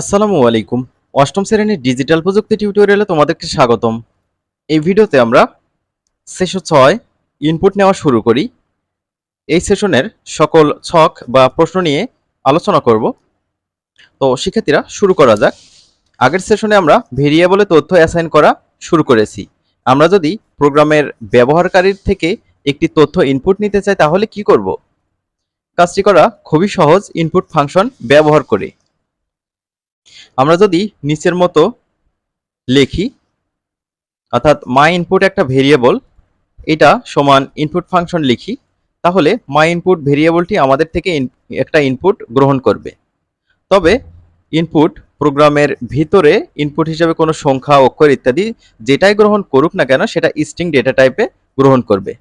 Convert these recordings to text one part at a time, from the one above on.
আসসালামু আলাইকুম। অষ্টম শ্রেণির ডিজিটাল প্রযুক্তি টিউটোরিয়ালে তোমাদেরকে স্বাগতম। এই ভিডিওতে আমরা সেশন ছয় ইনপুট নেওয়া শুরু করি। এই সেশনের সকল ছক বা প্রশ্ন নিয়ে আলোচনা করব। তো শিক্ষার্থীরা, শুরু করা যাক। আগের সেশনে আমরা ভেরিয়েবলে তথ্য অ্যাসাইন করা শুরু করেছি। আমরা যদি প্রোগ্রামের ব্যবহারকারীর থেকে একটি তথ্য ইনপুট নিতে চাই, তাহলে কি করব? কাজটি করা খুবই সহজ ইনপুট ফাংশন ব্যবহার করে। আমরা যদি নিচের মতো লিখি, অর্থাৎ মাই ইনপুট একটা ভেরিয়েবল এটা সমান ইনপুট ফাংশন লিখি, তাহলে মাই ইনপুট ভেরিয়েবলটি আমাদের থেকে একটা ইনপুট গ্রহণ করবে। তবে ইনপুট প্রোগ্রামের ভিতরে ইনপুট হিসেবে কোনো সংখ্যা, অক্ষর ইত্যাদি যেটাই গ্রহণ করুক না কেন, সেটা স্ট্রিং ডেটা টাইপে গ্রহণ করবে।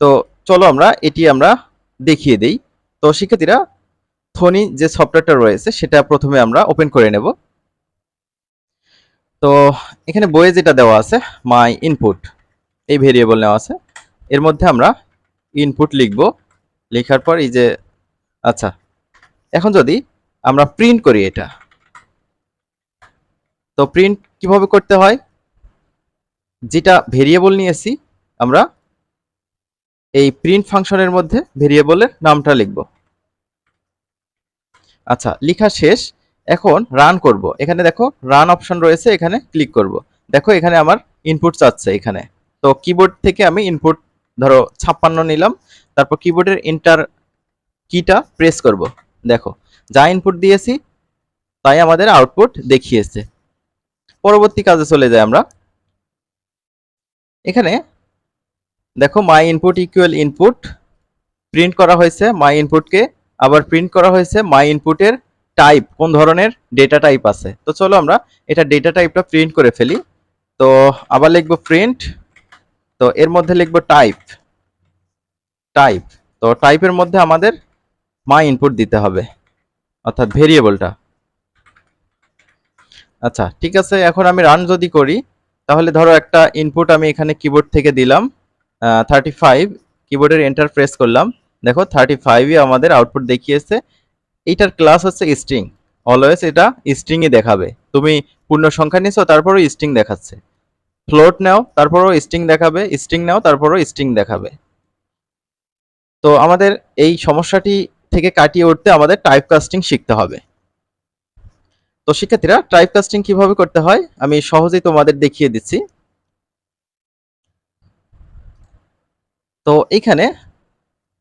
তো চলো আমরা, এটি আমরা দেখিয়ে দেই। তো শিক্ষার্থীরা থনি যে সফটওয়্যারটা রয়েছে, সেটা প্রথমে আমরা ওপেন করে নেব। তো এখানে বইয়ে যেটা দেওয়া আছে মাই ইনপুট এই ভেরিয়েবল নেওয়া আছে। এর মধ্যে আমরা ইনপুট লিখব। লেখার পর এই যে আচ্ছা এখন যদি আমরা প্রিন্ট করি এটা, তো প্রিন্ট কীভাবে করতে হয়? যেটা ভেরিয়েবল নিয়েছি আমরা এই প্রিন্ট ফাংশনের মধ্যে ভেরিয়েবলের নামটা লিখব। আচ্ছা লেখা শেষ। এখন রান করব। এখানে দেখো রান অপশন রয়েছে, এখানে ক্লিক করব। দেখো, এখানে আমার ইনপুট চাচ্ছে এখানে। তো কিবোর্ড থেকে আমি ইনপুট ধরো, ছাপ্পান্ন নিলাম। তারপর কিবোর্ডের এন্টার কিটা প্রেস করব। দেখো, যা ইনপুট দিয়েছি, তাই আমাদের আউটপুট দেখিয়েছে। পরবর্তী কাজে চলে যাই আমরা। এখানে দেখো my input equal input print করা হয়েছে। মাই ইনপুটকে আবার প্রিন্ট করা হয়েছে মাই ইনপুটের টাইপ কোন ধরনের ডেটা টাইপ আছে। তো চলো আমরা এটা ডেটা টাইপটা প্রিন্ট করে ফেলি। তো আবার লিখব প্রিন্ট তো এর মধ্যে লিখব টাইপ টাইপ তো টাইপের মধ্যে আমাদের মাই ইনপুট দিতে হবে, অর্থাৎ ভেরিয়েবলটা আচ্ছা ঠিক আছে, এখন আমি রান যদি করি, তাহলে ধরো একটা ইনপুট আমি এখানে কিবোর্ড থেকে দিলাম থার্টি ফাইভ কিবোর্ডের এন্টার প্রেস করলাম। দেখো থার্টি ফাইভই আমাদের আউটপুট দেখিয়েছে। এইটার ক্লাস হচ্ছে স্ট্রিং অলওয়েজ এটা স্ট্রিংই দেখাবে। তুমি পূর্ণ সংখ্যা নিছো, তারপরও স্ট্রিং দেখাচ্ছে। ফ্লোট নাও, তারপরও স্ট্রিং দেখাবে। স্ট্রিং নাও, তারপরও স্ট্রিং দেখাবে। তো আমাদের এই সমস্যাটি থেকে কাটিয়ে উঠতে আমাদের টাইপ কাস্টিং শিখতে হবে। তো শিক্ষার্থীরা টাইপ কাস্টিং কীভাবে করতে হয়, আমি সহজেই তোমাদের দেখিয়ে দিচ্ছি। তো এখানে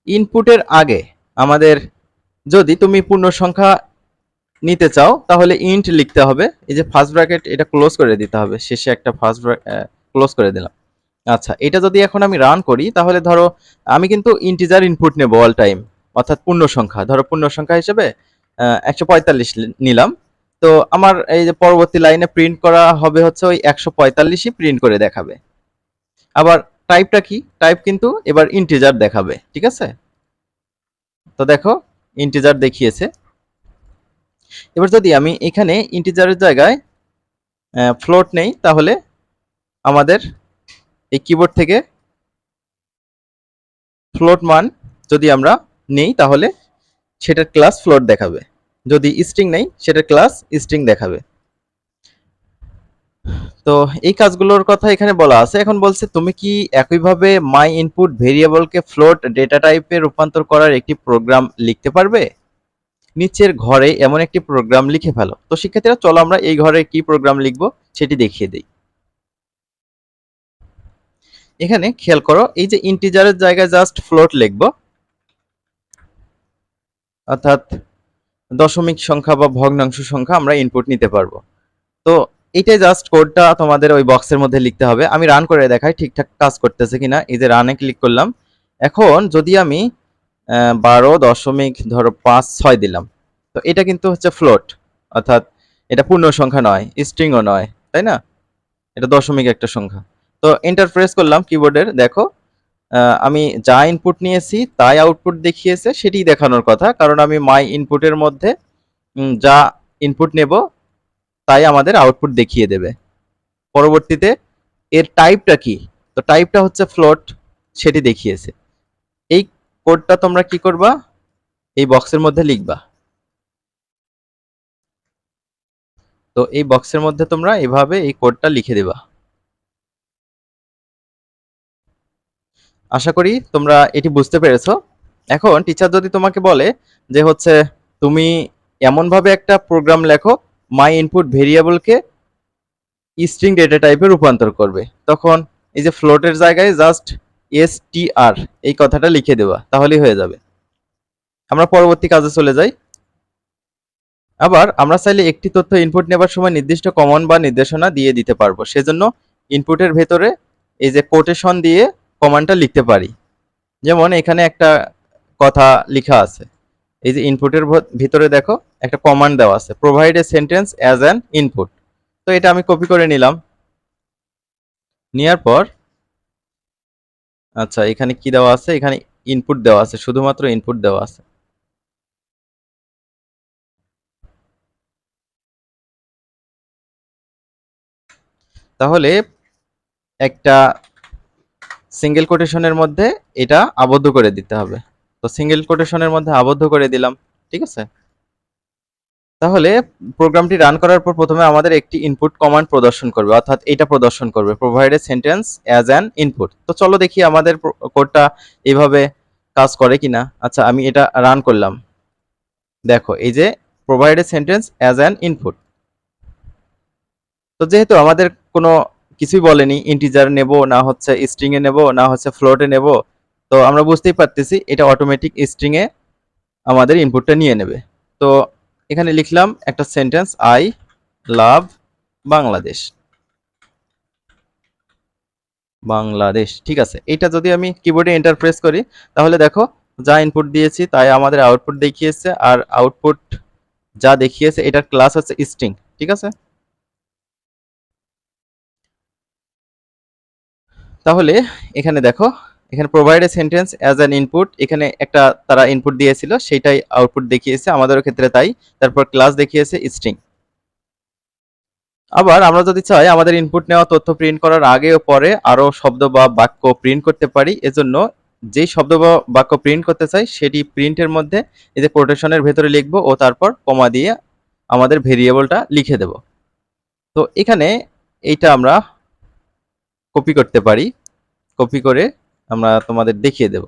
ইনপুটের আগে আমাদের যদি তুমি পূর্ণ সংখ্যা নিতে চাও, তাহলে ইন্ট লিখতে হবে। এই যে ফার্স্ট ব্র্যাকেট এটা ক্লোজ করে দিতে হবে। শেষে একটা ফার্স্ট ক্লোজ করে দিলাম। আচ্ছা এটা যদি এখন আমি রান করি, তাহলে ধরো আমি কিন্তু ইন্টিজার ইনপুট নেব অল টাইম অর্থাৎ পূর্ণ সংখ্যা ধরো পূর্ণ সংখ্যা হিসেবে একশো পঁয়তাল্লিশ নিলাম। তো আমার এই যে পরবর্তী লাইনে প্রিন্ট করা হবে হচ্ছে ওই একশো পঁয়তাল্লিশই প্রিন্ট করে দেখাবে। আবার টাইপটা কি? টাইপ কিন্তু এবার ইন্টিজার দেখাবে, ঠিক আছে? তো দেখো ইন্টিজার দেখিয়েছে। এবার যদি আমি এখানে ইন্টিজারের জায়গায় ফ্লোট নেই, তাহলে আমাদের এই কিবোর্ড থেকে ফ্লোট মান যদি আমরা নেই, তাহলে সেটার ক্লাস ফ্লোট দেখাবে। যদি স্ট্রিং নেই, সেটার ক্লাস স্ট্রিং দেখাবে। তো এই কাজগুলোর কথা এখানে বলা আছে। এখন বলছে, তুমি কি একইভাবে মাই ইনপুট ভেরিয়েবলকে ফ্লোট ডেটা টাইপে রূপান্তর করার একটি প্রোগ্রাম লিখতে পারবে? নিচের ঘরে এমন একটি প্রোগ্রাম লিখে ফেলো। তো শিক্ষার্থীরা, চলো আমরা এই ঘরে কি প্রোগ্রাম লিখব সেটি দেখিয়ে দিই। এখানে খেয়াল করো, এই যে ইন্টিজারের জায়গায় জাস্ট ফ্লোট লিখব। অর্থাৎ দশমিক সংখ্যা বা ভগ্নাংশ সংখ্যা আমরা ইনপুট নিতে পারব। তো এইটাই জাস্ট কোডটা তোমাদের ওই বক্সের মধ্যে লিখতে হবে। আমি রান করে দেখাই ঠিকঠাক কাজ করতেছে কিনা। এই যে রানে ক্লিক করলাম। এখন যদি আমি বারো দশমিক ধরো পাঁচ ছয় দিলাম, তো এটা কিন্তু হচ্ছে ফ্লোট অর্থাৎ এটা পূর্ণ সংখ্যা নয় স্ট্রিংও নয়, তাই না? এটা দশমিক একটা সংখ্যা। তো এন্টার প্রেস করলাম কিবোর্ডের দেখো আমি যা ইনপুট নিয়েছি তাই আউটপুট দেখিয়েছে, সেটি দেখানোর কথা। কারণ আমি মাই ইনপুটের মধ্যে যা ইনপুট নেব তাই আমাদের আউটপুট দেখিয়ে দেবে। পরবর্তীতে এর টাইপটা কি? তো টাইপটা হচ্ছে ফ্লোট সেটি দেখিয়েছে। এই কোডটা তোমরা কি করবা? এই বক্সের মধ্যে লিখবা। তো এই বক্সের মধ্যে তোমরা এভাবে এই কোডটা লিখে দিবা। আশা করি তোমরা এটি বুঝতে পেরেছ। এখন টিচার যদি তোমাকে বলে যে হচ্ছে, তুমি এমনভাবে একটা প্রোগ্রাম লেখো মাই ইনপুট ভেরিয়েবলকে স্ট্রিং ডেটা টাইপে রূপান্তর করবে। তখন এই যে ফ্লোটের জায়গায় জাস্ট এস টি আর এই কথাটা লিখে দেওয়া, তাহলেই হয়ে যাবে। আমরা পরবর্তী কাজে চলে যাই। আবার আমরা চাইলে একটি তথ্য ইনপুট নেবার সময় নির্দিষ্ট কমন বা নির্দেশনা দিয়ে দিতে পারব। সেজন্য ইনপুটের ভেতরে এই যে কোটেশন দিয়ে কমান্ডটা লিখতে পারি। যেমন এখানে একটা কথা লেখা আছে। এই যে ইনপুটের ভিতরে দেখো, একটা কমান্ড দেওয়া আছে provide a sentence as an input তো এটা আমি কপি করে নিলাম। নেওয়ার পর আচ্ছা এখানে কি দেওয়া আছে? এখানে ইনপুট দেওয়া আছে, শুধুমাত্র ইনপুট দেওয়া আছে। তাহলে একটা সিঙ্গেল কোটেশনের মধ্যে এটা আবদ্ধ করে দিতে হবে। সিঙ্গেল কোটেশনের মধ্যে আবদ্ধ করে দিলাম, ঠিক আছে? তাহলে প্রোগ্রামটি রান করার পর প্রথমে আমাদের একটি ইনপুট কমান্ড প্রদর্শন করবে, অর্থাৎ এটা প্রদর্শন করবে provide a sentence as an input তো চলো দেখি আমাদের কোডটা এইভাবে কাজ করে কিনা। আচ্ছা আমি এটা রান করলাম। দেখো, এই যে provide a sentence as an input তো যেহেতু আমাদের কোনো কিছুই বলেনি ইন্টিজার নেব, না হচ্ছে স্ট্রিং এ নেব, না হচ্ছে ফ্লোটে নেব তো আমরা বুঝতেই পারতেছি এটা অটোমেটিক স্ট্রিং এ আমাদের ইনপুটটা নিয়ে নেবে। তো এখানে লিখলাম একটা sentence I love Bangladesh Bangladesh, ঠিক আছে। এটা যদি আমি কিবোর্ডে এন্টার প্রেস করি, তাহলে দেখো, যা ইনপুট দিয়েছি তাই আমাদের আউটপুট দেখিয়েছে, আর আউটপুট যা দেখিয়েছে, এটার ক্লাস হচ্ছে স্ট্রিং ঠিক আছে? তাহলে এখানে দেখো এখানে provide a sentence as an input এখানে একটা তারা ইনপুট দিয়েছিল সেটাই আউটপুট দেখিয়েছে, আমাদেরও ক্ষেত্রে তাই, তারপর ক্লাস দেখিয়েছে স্ট্রিং আবার আমরা যদি চাই আমাদের ইনপুট নেওয়া তথ্য প্রিন্ট করার আগে ও পরে আরও শব্দ বা বাক্য প্রিন্ট করতে পারি, এজন্য যেই শব্দ বা বাক্য প্রিন্ট করতে চাই, সেটি প্রিন্টের মধ্যে এই যে কোটেশনের ভেতরে লিখব ও তারপর কমা দিয়ে আমাদের ভেরিয়েবলটা লিখে দেব। তো এখানে এইটা আমরা কপি করতে পারি কপি করে আমরা তোমাদের দেখিয়ে দেব।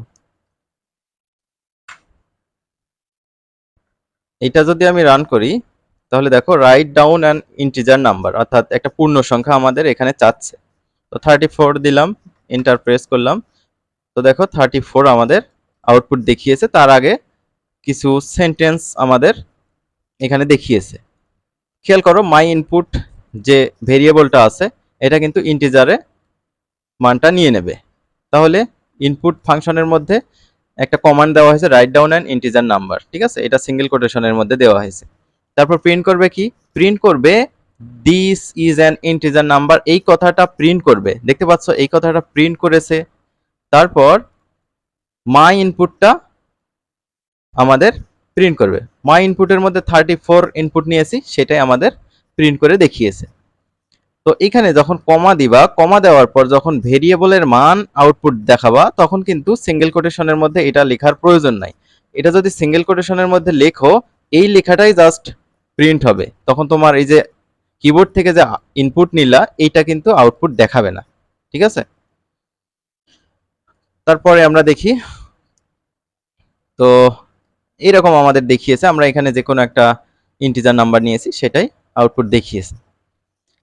এটা যদি আমি রান করি, তাহলে দেখো write down and integer number অর্থাৎ একটা পূর্ণ সংখ্যা আমাদের এখানে চাচ্ছে। তো থার্টি ফোর দিলাম ইন্টার প্রেস করলাম। তো দেখো থার্টি ফোর আমাদের আউটপুট দেখিয়েছে, তার আগে কিছু সেন্টেন্স আমাদের এখানে দেখিয়েছে। খেয়াল করো মাই ইনপুট যে ভেরিয়েবলটা আছে, এটা কিন্তু ইন্টিজারে মানটা নিয়ে নেবে। তাহলে ইনপুট ফাংশনের মধ্যে একটা কমান্ড দেওয়া হয়েছে write down and integer number ঠিক আছে? এটা সিঙ্গেল কোটেশনের মধ্যে দেওয়া হয়েছে। তারপর প্রিন্ট করবে কি? প্রিন্ট করবে this is an integer number এই কথাটা প্রিন্ট করবে। দেখতে পাচ্ছ, এই কথাটা প্রিন্ট করেছে। তারপর মাই ইনপুটটা আমাদের প্রিন্ট করবে। মাই ইনপুটের মধ্যে থার্টি ফোর ইনপুট নিয়েছি, সেটাই আমাদের প্রিন্ট করে দেখিয়েছে। তো এখানে যখন কমা দিবা, কমা দেওয়ার পর যখন ভেরিয়েবলের মান আউটপুট দেখাবা, তখন কিন্তু সিঙ্গেল কোটেশনের মধ্যে এটা লেখার প্রয়োজন নাই। এটা যদি সিঙ্গেল কোটেশনের মধ্যে লেখো, এই লেখাটাই জাস্ট প্রিন্ট হবে। তখন তোমার এই যে কিবোর্ড থেকে যে ইনপুট নিলা, এইটা কিন্তু আউটপুট দেখাবে না। ঠিক আছে? তারপরে আমরা দেখি। তো এইরকম আমাদের দেখিয়েছে। আমরা এখানে যে কোনো একটা ইন্টিজার নাম্বার নিয়েছি, সেটাই আউটপুট দেখিয়েছে।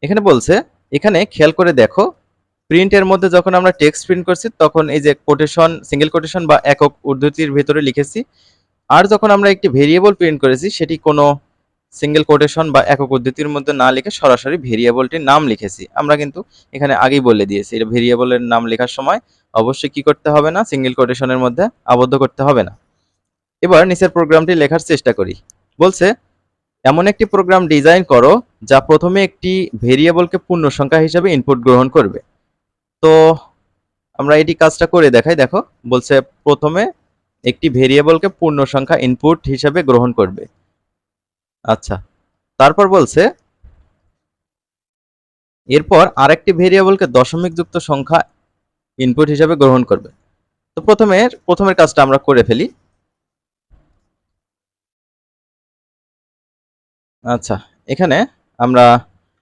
এখানে বলছে, এখানে খেয়াল করে দেখো প্রিন্টের মধ্যে যখন আমরা টেক্সট প্রিন্ট করছি, তখন এই যে কোটেশন সিঙ্গেল কোটেশন বা একক উদ্ধৃতির ভেতরে লিখেছি, আর যখন আমরা একটি ভেরিয়েবল প্রিন্ট করেছি, সেটি কোনো সিঙ্গেল কোটেশন বা একক উদ্ধৃতির মধ্যে না লিখে সরাসরি ভেরিয়েবলটির নাম লিখেছি। আমরা কিন্তু এখানে আগেই বলে দিয়েছি, এটা ভেরিয়েবলের নাম লেখার সময় অবশ্যই কি করতে হবে না সিঙ্গেল কোটেশনের মধ্যে আবদ্ধ করতে হবে না। এবার নিচের প্রোগ্রামটি লেখার চেষ্টা করি। বলছে এমন একটি প্রোগ্রাম ডিজাইন করো যা প্রথমে একটি ভেরিয়েবলকে পূর্ণ সংখ্যা হিসেবে ইনপুট গ্রহণ করবে। তো আমরা এটি কাজটা করে দেখাই, দেখো, বলছে প্রথমে একটি ভেরিয়েবলকে পূর্ণ সংখ্যা ইনপুট হিসেবে গ্রহণ করবে। আচ্ছা তারপর বলছে, এরপর আরেকটি ভেরিয়েবলকে দশমিক যুক্ত সংখ্যা ইনপুট হিসেবে গ্রহণ করবে। তো প্রথমে, প্রথমের কাজটা আমরা করে ফেলি। আচ্ছা এখানে আমরা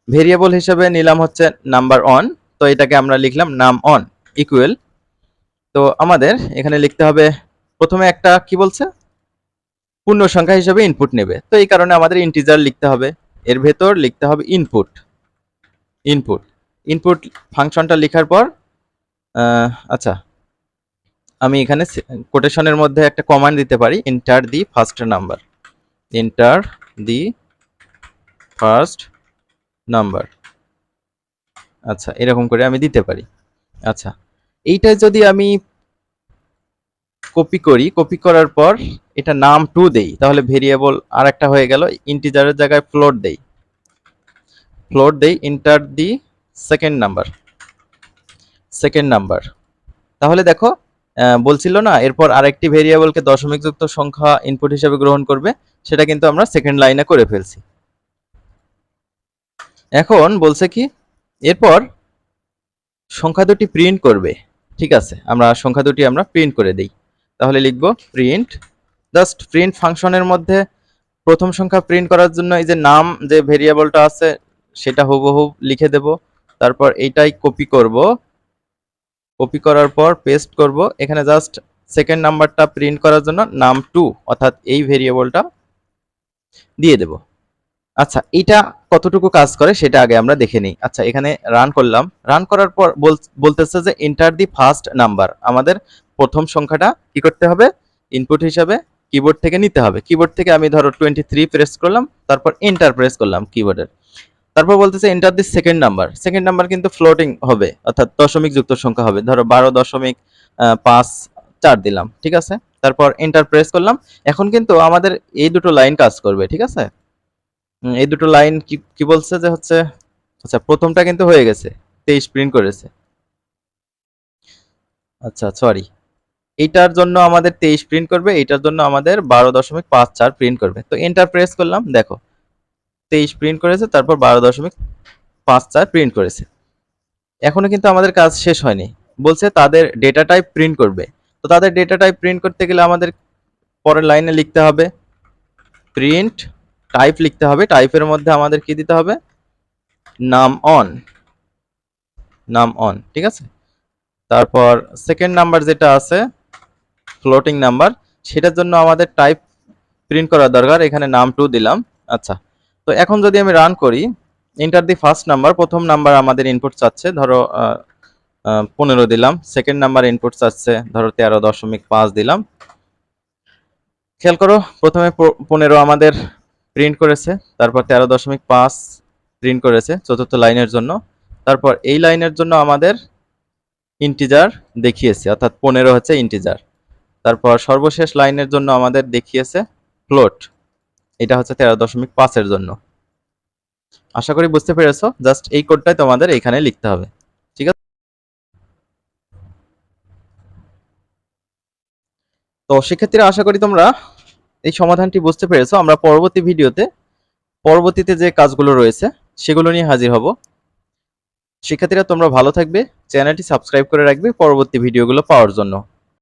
ভেরিয়েবল হিসেবে নিলাম হচ্ছে নাম্বার অন তো এটাকে আমরা লিখলাম নাম অন ইকুয়েল তো আমাদের এখানে লিখতে হবে, প্রথমে একটা কি বলছে? পূর্ণ সংখ্যা হিসেবে ইনপুট নেবে। তো এই কারণে আমাদের ইন্টিজার লিখতে হবে, এর ভেতর লিখতে হবে ইনপুট ইনপুট ইনপুট ফাংশনটা লেখার পর আচ্ছা আমি এখানে কোটেশনের মধ্যে একটা কমান্ড দিতে পারি enter the first number enter the first number আচ্ছা এরকম করে আমি দিতে পারি। আচ্ছা এইটা যদি আমি কপি করি কপি করার পর এটা নাম টু দেই, তাহলে ভেরিয়েবল আর একটা হয়ে গেল ইন্টিজারের জায়গায় ফ্লোট দেই। ফ্লোট দেই enter the second number second number তাহলে দেখো বলছিল না, এরপর আরেকটি ভেরিয়েবলকে দশমিক যুক্ত সংখ্যা ইনপুট হিসেবে গ্রহণ করবে, সেটা কিন্তু আমরা সেকেন্ড লাইনে করে ফেলছি। এখন বলছে কি, এরপর সংখ্যা দুটি প্রিন্ট করবে, ঠিক আছে? আমরা সংখ্যা দুটি আমরা প্রিন্ট করে দিই। তাহলে লিখব প্রিন্ট জাস্ট প্রিন্ট ফাংশনের মধ্যে প্রথম সংখ্যা প্রিন্ট করার জন্য এই যে নাম যে ভেরিয়েবলটা আছে, সেটা হুবহু লিখে দেব। তারপর এইটাই কপি করব। কপি করার পর পেস্ট করব। এখানে জাস্ট সেকেন্ড নাম্বারটা প্রিন্ট করার জন্য নাম টু অর্থাৎ এই ভেরিয়েবলটা দিয়ে দেব। আচ্ছা এটা কতটুকু কাজ করে সেটা আগে আমরা দেখে নিই। আচ্ছা এখানে রান করলাম। রান করার পর বলতেছে যে এন্টার দি ফার্স্ট নাম্বার আমাদের প্রথম সংখ্যাটা কি করতে হবে? ইনপুট হিসাবে কিবোর্ড থেকে নিতে হবে। কিবোর্ড থেকে আমি ধরো টোয়েন্টি থ্রি প্রেস করলাম, তারপর এন্টার প্রেস করলাম কিবোর্ডের তারপর বলতেছে enter the second number second number কিন্তু ফ্লোটিং হবে, অর্থাৎ দশমিক যুক্ত সংখ্যা হবে। ধরো বারো দশমিক পাঁচ, চার দিলাম, ঠিক আছে? তারপর এন্টার প্রেস করলাম। এখন কিন্তু আমাদের এই দুটো লাইন কাজ করবে, ঠিক আছে? এই দুটো লাইন কি কি বলছে যে হচ্ছে আচ্ছা প্রথমটা কিন্তু হয়ে গেছে, তেইশ প্রিন্ট করেছে। আচ্ছা সরি এইটার জন্য আমাদের তেইশ প্রিন্ট করবে, এইটার জন্য আমাদের বারো দশমিক পাঁচ চার প্রিন্ট করবে। তো এন্টার প্রেস করলাম, দেখো, তেইশ প্রিন্ট করেছে, তারপর বারো দশমিক পাঁচ চার প্রিন্ট করেছে। এখনও কিন্তু আমাদের কাজ শেষ হয়নি। বলছে তাদের ডেটা টাইপ প্রিন্ট করবে। তো তাদের ডেটা টাইপ প্রিন্ট করতে গেলে আমাদের পরের লাইনে লিখতে হবে প্রিন্ট টাইপ লিখতে হবে টাইপের মধ্যে আমাদের কি দিতে হবে? নাম অন নাম অন ঠিক আছে? তারপর সেকেন্ড নাম্বার যেটা আছে ফ্লোটিং নাম্বার সেটার জন্য আমাদের টাইপ প্রিন্ট করা দরকার, এখানে নাম টু দিলাম। আচ্ছা তো এখন যদি আমি রান করি এন্টার দি ফার্স্ট নাম্বার প্রথম নাম্বার আমাদের ইনপুট চাচ্ছে, ধরো পনেরো দিলাম সেকেন্ড নাম্বার ইনপুট চাচ্ছে, ধরো তেরো দশমিক পাঁচ দিলাম। খেয়াল করো, প্রথমে পনেরো আমাদের প্রিন্ট করেছে, তারপর তেরো দশমিক পাঁচ প্রিন্ট করেছে চতুর্থ লাইনের জন্য। তারপর এই লাইনের জন্য আমাদের ইন্টিজার দেখিয়েছে, অর্থাৎ পনেরো হচ্ছে ইন্টিজার। তারপর সর্বশেষ লাইনের জন্য আমাদের দেখিয়েছে ফ্লোট এটা হচ্ছে তেরো দশমিক পাঁচের জন্য। আশা করি বুঝতে পেরেছ, জাস্ট এই কোডটাই তোমাদের এখানে লিখতে হবে। ঠিক আছে? তো শিক্ষার্থীরা আশা করি তোমরা এই সমাধানটি বুঝতে পেরেছ। আমরা পরবর্তী ভিডিওতে, পরবর্তীতে যে কাজগুলো রয়েছে, সেগুলো নিয়ে হাজির হব। শিক্ষার্থীরা, তোমরা ভালো থাকবে। চ্যানেলটি সাবস্ক্রাইব করে রাখবে পরবর্তী ভিডিওগুলো পাওয়ার জন্য।